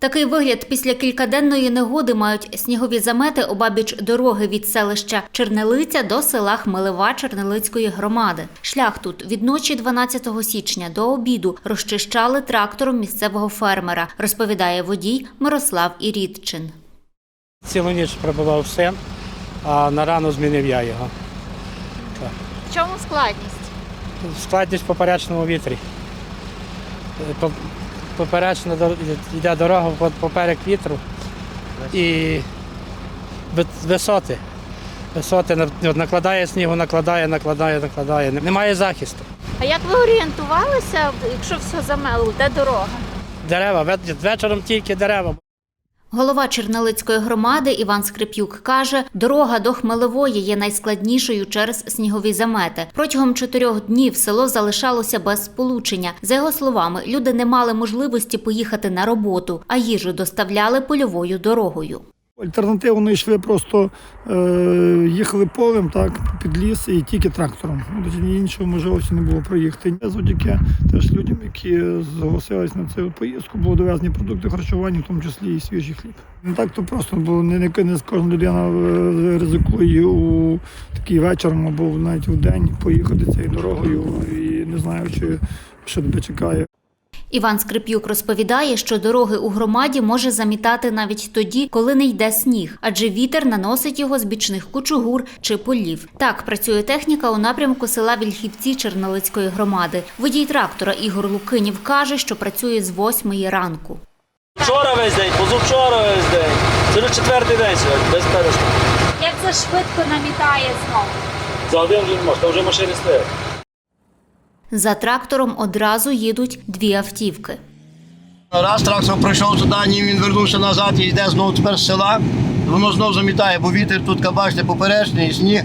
Такий вигляд після кількаденної негоди мають снігові замети обабіч дороги від селища Чернелиця до села Хмелева Чернелицької громади. Шлях тут від ночі 12 січня до обіду розчищали трактором місцевого фермера, розповідає водій Мирослав Ірідчин. Цілу ніч пробував син, а на рану змінив я його. В чому складність? Складність в поперечному вітрі. По- Поперечна йде дорога поперек вітру і висоти. Висоти накладає снігу, накладає, накладає, накладає. Немає захисту. А як ви орієнтувалися, якщо все замело, де дорога? Дерева, ве- вечором тільки дерева. Голова Чернелицької громади Іван Скрип'юк каже, дорога до Хмелевої є найскладнішою через снігові замети. Протягом чотирьох днів село залишалося без сполучення. За його словами, люди не мали можливості поїхати на роботу, а їжу доставляли польовою дорогою. Альтернативно йшли просто е, їхали полем, так, під ліс і тільки трактором. Іншого можливості не було проїхати. Завдяки теж людям, які зголосились на цю поїздку, були довезені продукти харчування, в тому числі і свіжий хліб. Не так то просто, бо не, не, не кожна людина е, ризикує у такий вечір або навіть у день поїхати цією дорогою і не знаючи, що тебе чекає. Іван Скрип'юк розповідає, що дороги у громаді може замітати навіть тоді, коли не йде сніг, адже вітер наносить його з бічних кучугур чи полів. Так працює техніка у напрямку села Вільхівці Чернолицької громади. Водій трактора Ігор Лукинів каже, що працює з восьмої ранку. Вчора весь день, позавчора весь день. Це вже четвертий день сьогодні, без перестанку. Як це швидко намітає знову? За один вже не можна, там вже машини стоять. За трактором одразу їдуть дві автівки. Раз трактор прийшов туди, він вернувся назад і йде знову тепер з села. Воно знову замітає, бо вітер тут, бачите, поперечний, сніг.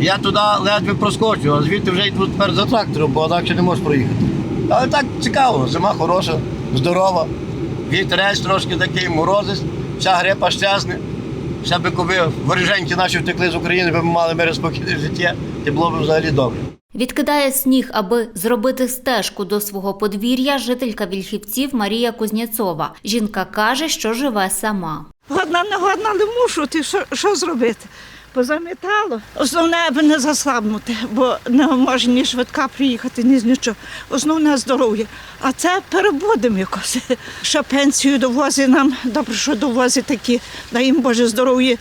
Я туди ледве проскочу, а звідти вже йду тепер за трактором, бо інакше не можеш проїхати. Але так цікаво, зима хороша, здорова. Вітерець трошки такий, морозець, вся грипа щезне. Все би коби воріженьки наші втекли з України, би ми мали мире спокійне життя, і було б взагалі добре. Відкидає сніг, аби зробити стежку до свого подвір'я жителька Вільхівців Марія Кузнєцова. Жінка каже, що живе сама. Годна не годна, але мушу, ти що, що зробити? Позамітало. Основне, аби не заслабнути, бо не може ні швидка приїхати, ні з нічого. Основне здоров'я. А це перебудемо якось. Ще пенсію довозить нам, добре, що довозить такі, дай їм Боже здоров'я.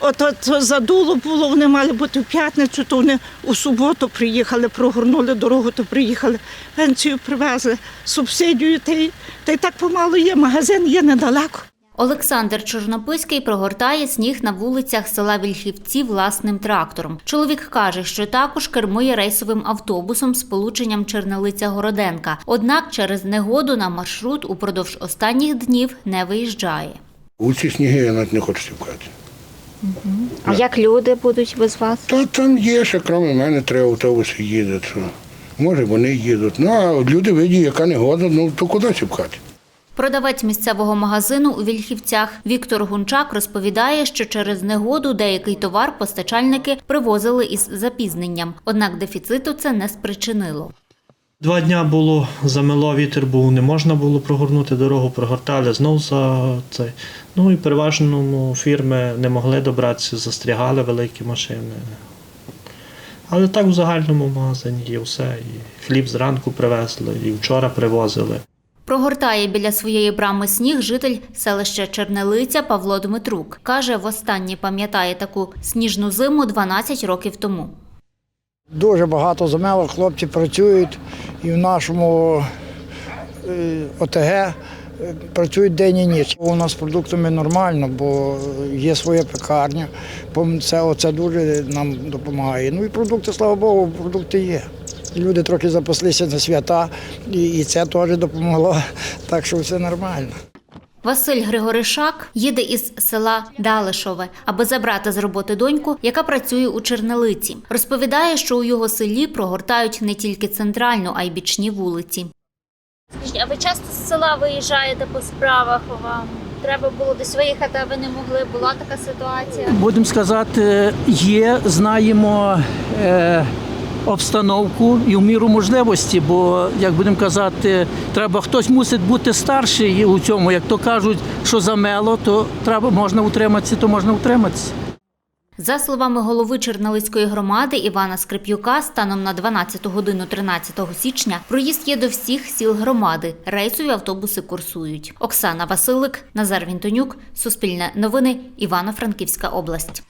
От от задуло було, вони мали бути в п'ятницю, то вони у суботу приїхали, прогорнули дорогу, то приїхали, пенсію привезли, субсидію, та й, та й так помалу є. Магазин є недалеко. Олександр Чорнописький прогортає сніг на вулицях села Вільхівці власним трактором. Чоловік каже, що також кермує рейсовим автобусом з полученням Чернелиця-Городенка. Однак через негоду на маршрут упродовж останніх днів не виїжджає. У ці сніги я навіть не хочу сівкати. А як люди будуть без вас? Та там є, ще крім мене три автобуси їдуть. Що. Може, вони їдуть. Ну, а люди видять, яка негода, ну то куди сівкати? Продавець місцевого магазину у Вільхівцях Віктор Гунчак розповідає, що через негоду деякий товар постачальники привозили із запізненням. Однак дефіциту це не спричинило. Два дня було замело, вітер був, не можна було прогорнути дорогу, прогортали знов за цей. Ну і переважно ну, фірми не могли добратися, застрягали великі машини. Але так в загальному магазині є все. І хліб зранку привезли, і вчора привозили. Прогортає біля своєї брами сніг житель селища Чернелиця Павло Дмитрук. Каже, востаннє пам'ятає таку сніжну зиму 12 років тому. Дуже багато замело, хлопці працюють і в нашому е, ОТГ е, працюють день і ніч. У нас з продуктами нормально, бо є своя пекарня. Це, оце дуже нам допомагає. Ну і продукти, слава Богу, продукти є. Люди трохи запаслися на свята, і це теж допомогло, так що все нормально. Василь Григоришак їде із села Далишове, аби забрати з роботи доньку, яка працює у Чернелиці. Розповідає, що у його селі прогортають не тільки центральну, а й бічні вулиці. Скажіть, а ви часто з села виїжджаєте по справах? Вам треба було десь виїхати, а ви не могли? Була така ситуація? Будемо сказати, є, знаємо. Е, обстановку і в міру можливості, бо, як будемо казати, треба хтось мусить бути старший у цьому. Як то кажуть, що замело, то треба можна утриматися, то можна утриматися. За словами голови Чернелицької громади Івана Скрип'юка, станом на 12 годину 13 січня проїзд є до всіх сіл громади. Рейсові автобуси курсують. Оксана Василик, Назар Вінтонюк, Суспільне новини, Івано-Франківська область.